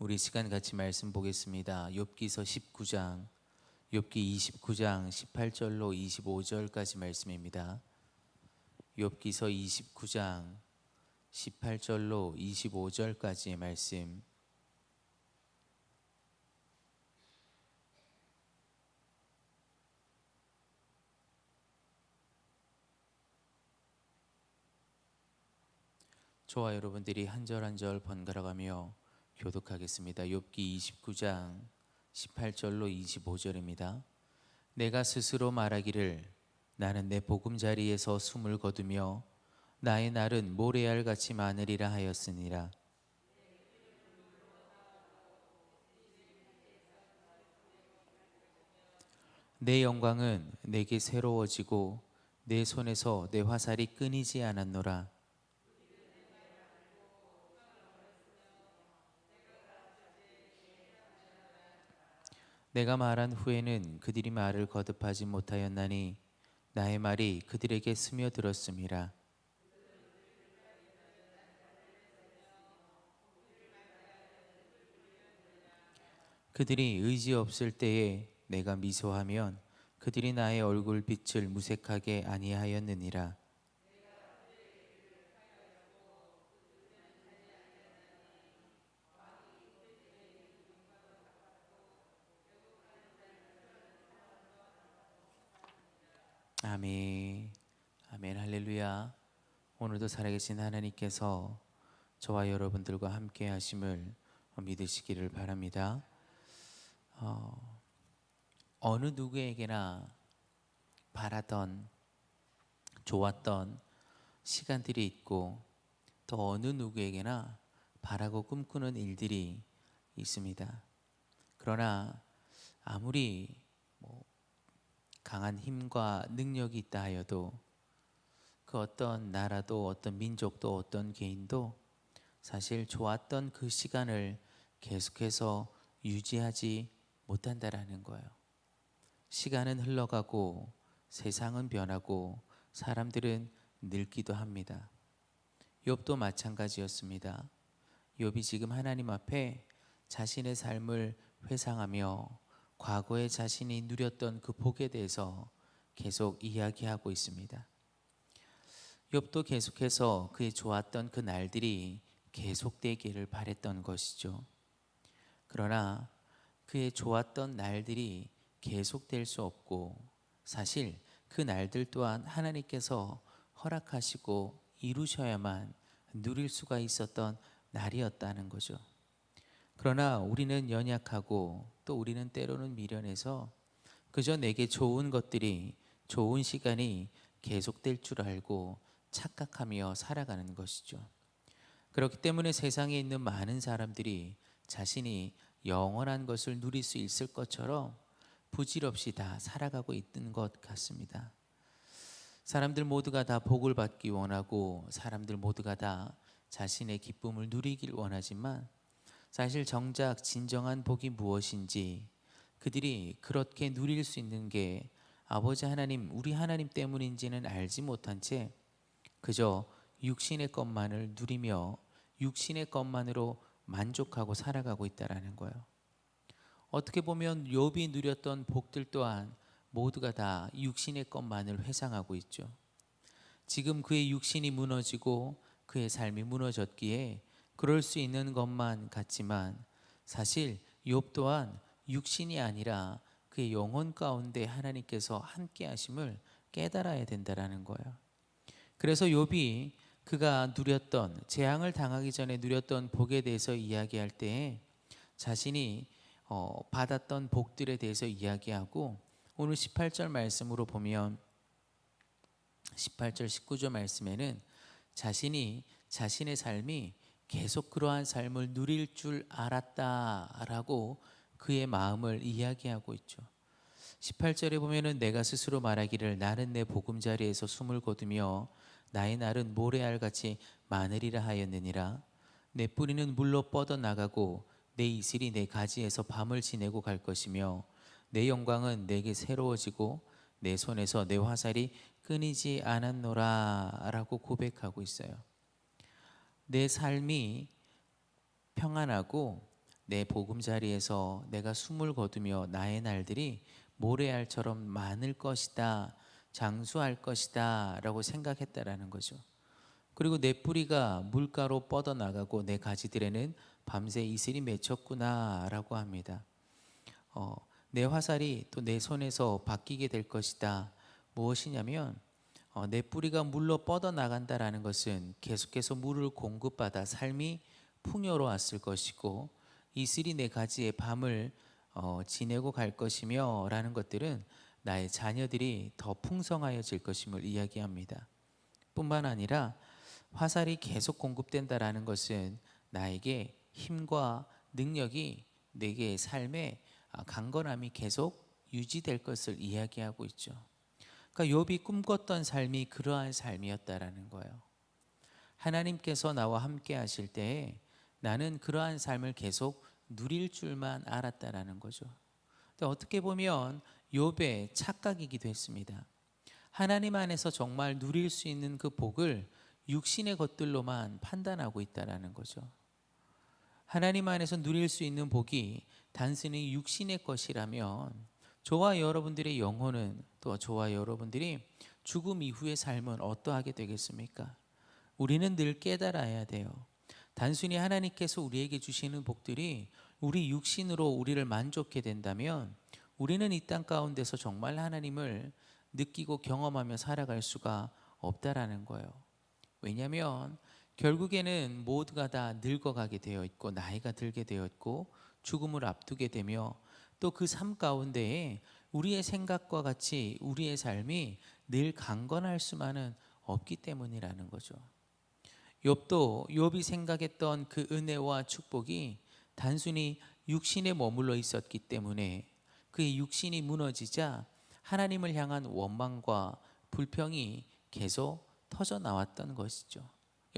우리 시간 같이 말씀 보겠습니다. 욥기서 19장 욥기 29장 18절로 25절까지 말씀입니다. 욥기서 29장 18절로 25절까지의 말씀 저와 여러분들이 한 절 한 절 번갈아가며 교독하겠습니다. 욥기 29장 18절로 25절입니다. 내가 스스로 말하기를 나는 내 보금자리에서 숨을 거두며 나의 날은 모래알 같이 많으리라 하였으니라. 내 영광은 내게 새로워지고 내 손에서 내 화살이 끊이지 않았노라. 내가 말한 후에는 그들이 말을 거듭하지 못하였나니 나의 말이 그들에게 스며들었음이라. 그들이 의지 없을 때에 내가 미소하면 그들이 나의 얼굴 빛을 무색하게 아니하였느니라. 아멘. 아멘. 할렐루야. 오늘도 살아계신 하나님께서 저와 여러분들과 함께 하심을 믿으시기를 바랍니다. 어, 어느 누구에게나 바라던 좋았던 시간들이 있고 또 어느 누구에게나 바라고 꿈꾸는 일들이 있습니다. 그러나 아무리 뭐 강한 힘과 능력이 있다 하여도 그 어떤 나라도 어떤 민족도 어떤 개인도 사실 좋았던 그 시간을 계속해서 유지하지 못한다라는 거예요. 시간은 흘러가고 세상은 변하고 사람들은 늙기도 합니다. 욥도 마찬가지였습니다. 욥이 지금 하나님 앞에 자신의 삶을 회상하며 과거에 자신이 누렸던 그 복에 대해서 계속 이야기하고 있습니다. 욥도 계속해서 그의 좋았던 그 날들이 계속되기를 바랬던 것이죠. 그러나 그의 좋았던 날들이 계속될 수 없고 사실 그 날들 또한 하나님께서 허락하시고 이루셔야만 누릴 수가 있었던 날이었다는 거죠. 그러나 우리는 연약하고 또 우리는 때로는 미련해서 그저 내게 좋은 것들이 좋은 시간이 계속될 줄 알고 착각하며 살아가는 것이죠. 그렇기 때문에 세상에 있는 많은 사람들이 자신이 영원한 것을 누릴 수 있을 것처럼 부질없이 다 살아가고 있는 것 같습니다. 사람들 모두가 다 복을 받기 원하고 사람들 모두가 다 자신의 기쁨을 누리길 원하지만 사실 정작 진정한 복이 무엇인지 그들이 그렇게 누릴 수 있는 게 아버지 하나님, 우리 하나님 때문인지는 알지 못한 채 그저 육신의 것만을 누리며 육신의 것만으로 만족하고 살아가고 있다라는 거예요. 어떻게 보면 욥이 누렸던 복들 또한 모두가 다 육신의 것만을 회상하고 있죠. 지금 그의 육신이 무너지고 그의 삶이 무너졌기에 그럴 수 있는 것만 같지만 사실 욥 또한 육신이 아니라 그의 영혼 가운데 하나님께서 함께 하심을 깨달아야 된다라는 거예요. 그래서 욥이 그가 누렸던 재앙을 당하기 전에 누렸던 복에 대해서 이야기할 때 자신이 어, 받았던 복들에 대해서 이야기하고 오늘 18절 말씀으로 보면 18절 19절 말씀에는 자신이 자신의 삶이 계속 그러한 삶을 누릴 줄 알았다라고 그의 마음을 이야기하고 있죠. 18절에 보면은 내가 스스로 말하기를 나는 내 보금자리에서 숨을 거두며 나의 날은 모래알같이 마늘이라 하였느니라 내 뿌리는 물로 뻗어 나가고 내 이슬이 내 가지에서 밤을 지내고 갈 것이며 내 영광은 내게 새로워지고 내 손에서 내 화살이 끊이지 않았노라라고 고백하고 있어요. 내 삶이 평안하고 내 보금자리에서 내가 숨을 거두며 나의 날들이 모래알처럼 많을 것이다. 장수할 것이다 라고 생각했다라는 거죠. 그리고 내 뿌리가 물가로 뻗어 나가고 내 가지들에는 밤새 이슬이 맺혔구나 라고 합니다. 어, 내 화살이 또 내 손에서 바뀌게 될 것이다. 무엇이냐면 어, 내 뿌리가 물로 뻗어 나간다라는 것은 계속해서 물을 공급받아 삶이 풍요로웠을 것이고 이슬이 내 가지에 밤을 어, 지내고 갈 것이며라는 것들은 나의 자녀들이 더 풍성하여질 것임을 이야기합니다. 뿐만 아니라 화살이 계속 공급된다라는 것은 나에게 힘과 능력이 내게 삶의 아, 강건함이 계속 유지될 것을 이야기하고 있죠. 그러니까 욥이 꿈꿨던 삶이 그러한 삶이었다라는 거예요. 하나님께서 나와 함께 하실 때에 나는 그러한 삶을 계속 누릴 줄만 알았다라는 거죠. 근데 어떻게 보면 욥의 착각이기도 했습니다. 하나님 안에서 정말 누릴 수 있는 그 복을 육신의 것들로만 판단하고 있다라는 거죠. 하나님 안에서 누릴 수 있는 복이 단순히 육신의 것이라면 저와 여러분들의 영혼은 또 저와 여러분들이 죽음 이후의 삶은 어떠하게 되겠습니까? 우리는 늘 깨달아야 돼요. 단순히 하나님께서 우리에게 주시는 복들이 우리 육신으로 우리를 만족해 된다면 우리는 이 땅 가운데서 정말 하나님을 느끼고 경험하며 살아갈 수가 없다라는 거예요. 왜냐하면 결국에는 모두가 다 늙어가게 되어 있고 나이가 들게 되어 있고 죽음을 앞두게 되며 또 그 삶 가운데에 우리의 생각과 같이 우리의 삶이 늘 강건할 수만은 없기 때문이라는 거죠. 욥도 욥이 생각했던 그 은혜와 축복이 단순히 육신에 머물러 있었기 때문에 그의 육신이 무너지자 하나님을 향한 원망과 불평이 계속 터져 나왔던 것이죠.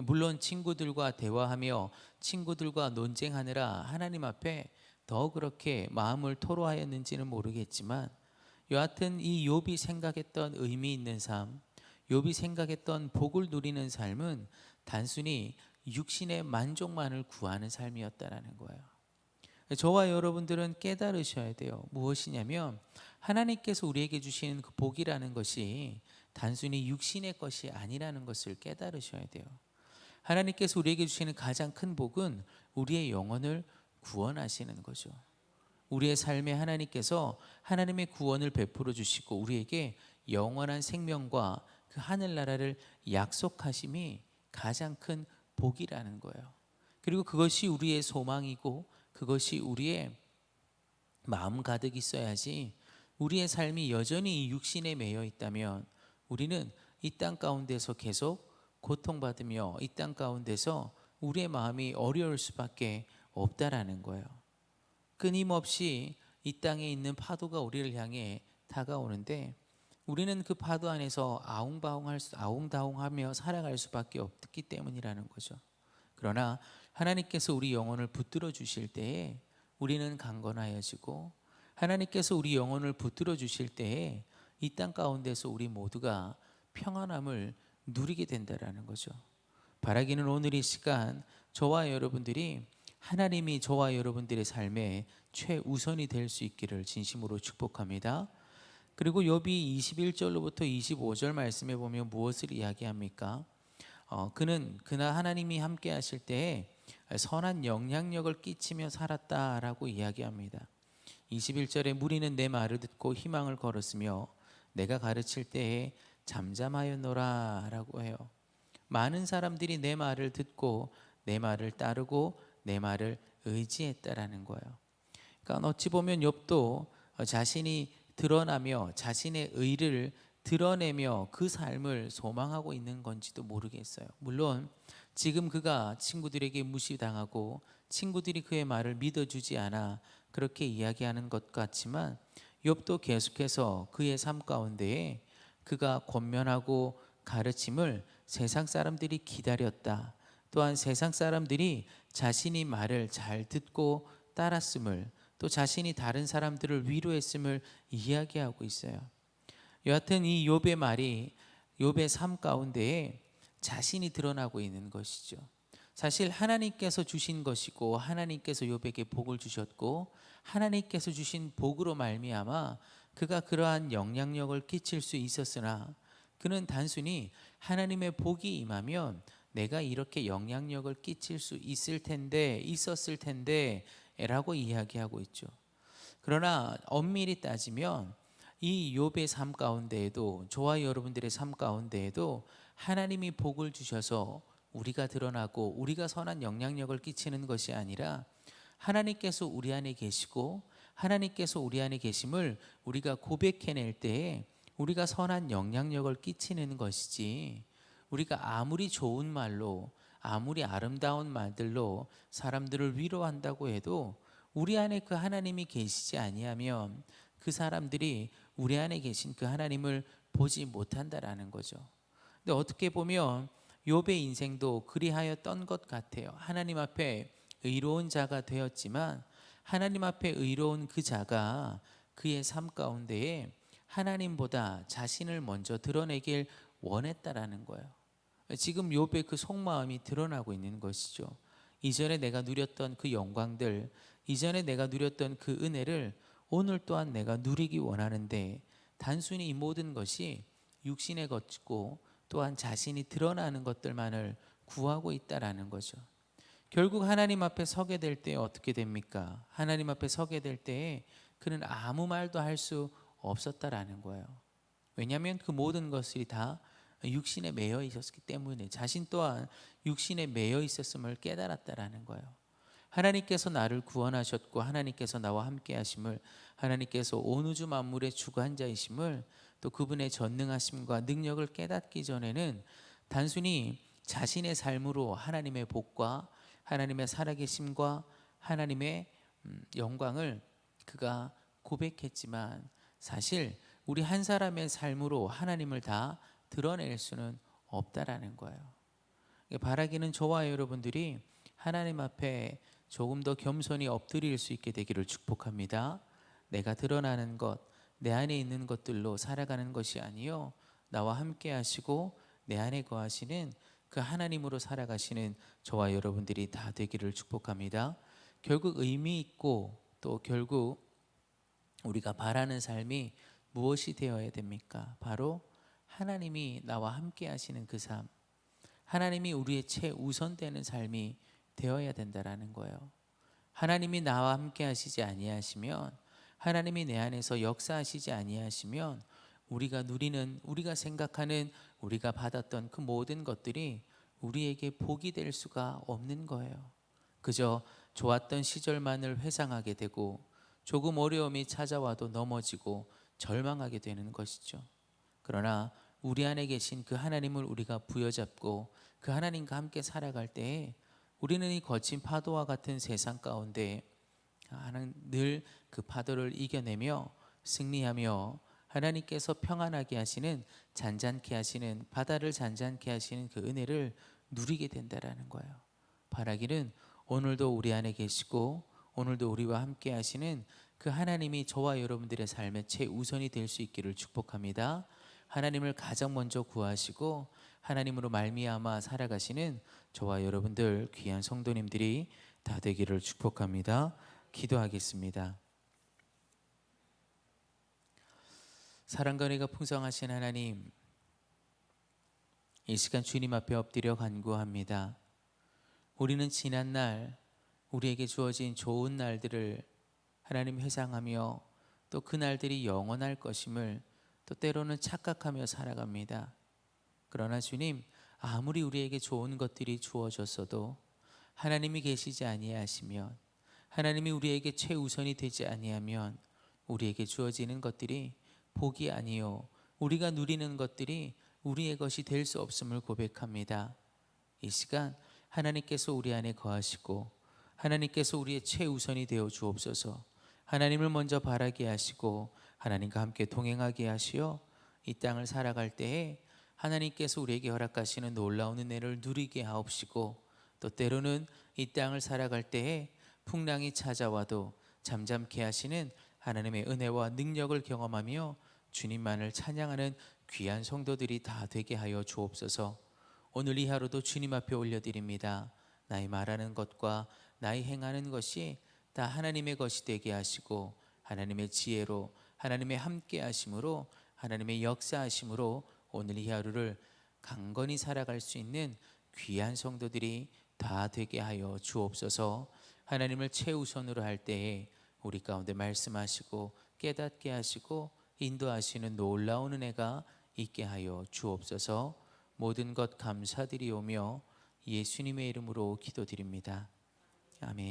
물론 친구들과 대화하며 친구들과 논쟁하느라 하나님 앞에 더 그렇게 마음을 토로하였는지는 모르겠지만 여하튼 이 욥이 생각했던 의미 있는 삶, 욥이 생각했던 복을 누리는 삶은 단순히 육신의 만족만을 구하는 삶이었다라는 거예요. 저와 여러분들은 깨달으셔야 돼요. 무엇이냐면 하나님께서 우리에게 주시는 그 복이라는 것이 단순히 육신의 것이 아니라는 것을 깨달으셔야 돼요. 하나님께서 우리에게 주시는 가장 큰 복은 우리의 영혼을 구원하시는 거죠. 우리의 삶에 하나님께서 하나님의 구원을 베풀어 주시고 우리에게 영원한 생명과 그 하늘나라를 약속하심이 가장 큰 복이라는 거예요. 그리고 그것이 우리의 소망이고 그것이 우리의 마음 가득 있어야지 우리의 삶이 여전히 육신에 매여 있다면 우리는 이 땅 가운데서 계속 고통받으며 이 땅 가운데서 우리의 마음이 어려울 수밖에 없다라는 거예요. 끊임없이 이 땅에 있는 파도가 우리를 향해 다가오는데 우리는 그 파도 안에서 아웅바웅할 수, 아웅다웅하며 살아갈 수밖에 없기 때문이라는 거죠. 그러나 하나님께서 우리 영혼을 붙들어 주실 때에 우리는 강건하여지고 하나님께서 우리 영혼을 붙들어 주실 때에 이 땅 가운데서 우리 모두가 평안함을 누리게 된다라는 거죠. 바라기는 오늘 이 시간 저와 여러분들이 하나님이 저와 여러분들의 삶에 최우선이 될 수 있기를 진심으로 축복합니다. 그리고 욥이 21절로부터 25절 말씀에 보면 무엇을 이야기합니까? 어, 그는 그나 하나님이 함께 하실 때에 선한 영향력을 끼치며 살았다라고 이야기합니다. 21절에 무리는 내 말을 듣고 희망을 걸었으며 내가 가르칠 때에 잠잠하였노라라고 해요. 많은 사람들이 내 말을 듣고 내 말을 따르고 내 말을 의지했다라는 거예요. 그러니까 어찌 보면 욥도 자신이 드러나며 자신의 의를 드러내며 그 삶을 소망하고 있는 건지도 모르겠어요. 물론 지금 그가 친구들에게 무시당하고 친구들이 그의 말을 믿어주지 않아 그렇게 이야기하는 것 같지만 욥도 계속해서 그의 삶 가운데에 그가 권면하고 가르침을 세상 사람들이 기다렸다. 또한 세상 사람들이 자신이 말을 잘 듣고 따랐음을 또 자신이 다른 사람들을 위로했음을 이야기하고 있어요. 여하튼 이 욥의 말이 욥의 삶 가운데에 자신이 드러나고 있는 것이죠. 사실 하나님께서 주신 것이고 하나님께서 욥에게 복을 주셨고 하나님께서 주신 복으로 말미암아 그가 그러한 영향력을 끼칠 수 있었으나 그는 단순히 하나님의 복이 임하면 내가 이렇게 영향력을 끼칠 수 있을 텐데 있었을 텐데 라고 이야기하고 있죠. 그러나 엄밀히 따지면 이 욥의 삶 가운데에도 저와 여러분들의 삶 가운데에도 하나님이 복을 주셔서 우리가 드러나고 우리가 선한 영향력을 끼치는 것이 아니라 하나님께서 우리 안에 계시고 하나님께서 우리 안에 계심을 우리가 고백해낼 때에 우리가 선한 영향력을 끼치는 것이지 우리가 아무리 좋은 말로 아무리 아름다운 말들로 사람들을 위로한다고 해도 우리 안에 그 하나님이 계시지 아니하면 그 사람들이 우리 안에 계신 그 하나님을 보지 못한다라는 거죠. 근데 어떻게 보면 욥의 인생도 그리하였던 것 같아요. 하나님 앞에 의로운 자가 되었지만 하나님 앞에 의로운 그 자가 그의 삶 가운데에 하나님보다 자신을 먼저 드러내길 원했다라는 거예요. 지금 욥의 그 속마음이 드러나고 있는 것이죠. 이전에 내가 누렸던 그 영광들, 이전에 내가 누렸던 그 은혜를 오늘 또한 내가 누리기 원하는데 단순히 이 모든 것이 육신에 걷고 또한 자신이 드러나는 것들만을 구하고 있다라는 거죠. 결국 하나님 앞에 서게 될 때 어떻게 됩니까? 하나님 앞에 서게 될 때에 그는 아무 말도 할 수 없었다라는 거예요. 왜냐하면 그 모든 것들이 다 육신에 매여 있었기 때문에 자신 또한 육신에 매여 있었음을 깨달았다라는 거예요. 하나님께서 나를 구원하셨고 하나님께서 나와 함께 하심을 하나님께서 온 우주 만물의 주관 자이심을 또 그분의 전능하심과 능력을 깨닫기 전에는 단순히 자신의 삶으로 하나님의 복과 하나님의 살아계심과 하나님의 음, 영광을 그가 고백했지만 사실 우리 한 사람의 삶으로 하나님을 다 드러낼 수는 없다라는 거예요. 바라기는 저와 여러분들이 하나님 앞에 조금 더 겸손히 엎드릴 수 있게 되기를 축복합니다. 내가 드러나는 것, 내 안에 있는 것들로 살아가는 것이 아니요 나와 함께 하시고 내 안에 거하시는 그 하나님으로 살아가시는 저와 여러분들이 다 되기를 축복합니다. 결국 의미 있고 또 결국 우리가 바라는 삶이 무엇이 되어야 됩니까? 바로 하나님이 나와 함께 하시는 그 삶. 하나님이 우리의 최우선 되는 삶이 되어야 된다라는 거예요. 하나님이 나와 함께 하시지 아니하시면 하나님이 내 안에서 역사하시지 아니하시면 우리가 누리는 우리가 생각하는 우리가 받았던 그 모든 것들이 우리에게 복이 될 수가 없는 거예요. 그저 좋았던 시절만을 회상하게 되고 조금 어려움이 찾아와도 넘어지고 절망하게 되는 것이죠. 그러나 우리 안에 계신 그 하나님을 우리가 부여잡고 그 하나님과 함께 살아갈 때에 우리는 이 거친 파도와 같은 세상 가운데 늘그 파도를 이겨내며 승리하며 하나님께서 평안하게 하시는 잔잔케 하시는 바다를 잔잔케 하시는 그 은혜를 누리게 된다라는 거예요. 바라기는 오늘도 우리 안에 계시고 오늘도 우리와 함께 하시는 그 하나님이 저와 여러분들의 삶의 최우선이 될 수 있기를 축복합니다. 하나님을 가장 먼저 구하시고 하나님으로 말미암아 살아가시는 저와 여러분들 귀한 성도님들이 다 되기를 축복합니다. 기도하겠습니다. 사랑과 은혜가 풍성하신 하나님 이 시간 주님 앞에 엎드려 간구합니다. 우리는 지난 날 우리에게 주어진 좋은 날들을 하나님 회상하며 또 그 날들이 영원할 것임을 또 때로는 착각하며 살아갑니다. 그러나 주님 아무리 우리에게 좋은 것들이 주어졌어도 하나님이 계시지 아니하시면 하나님이 우리에게 최우선이 되지 아니하면 우리에게 주어지는 것들이 복이 아니요 우리가 누리는 것들이 우리의 것이 될 수 없음을 고백합니다. 이 시간 하나님께서 우리 안에 거하시고 하나님께서 우리의 최우선이 되어 주옵소서. 하나님을 먼저 바라게 하시고 하나님과 함께 동행하게 하시어 이 땅을 살아갈 때에 하나님께서 우리에게 허락하시는 놀라운 은혜를 누리게 하옵시고 또 때로는 이 땅을 살아갈 때에 풍랑이 찾아와도 잠잠케 하시는 하나님의 은혜와 능력을 경험하며 주님만을 찬양하는 귀한 성도들이 다 되게 하여 주옵소서. 오늘 이 하루도 주님 앞에 올려드립니다. 나의 말하는 것과 나의 행하는 것이 다 하나님의 것이 되게 하시고 하나님의 지혜로 하나님의 함께 하심으로 하나님의 역사하심으로 오늘 이 하루를 강건히 살아갈 수 있는 귀한 성도들이 다 되게 하여 주옵소서. 하나님을 최우선으로 할 때에 우리 가운데 말씀하시고 깨닫게 하시고 인도하시는 놀라운 은혜가 있게 하여 주옵소서. 모든 것 감사드리오며 예수님의 이름으로 기도드립니다. 아멘.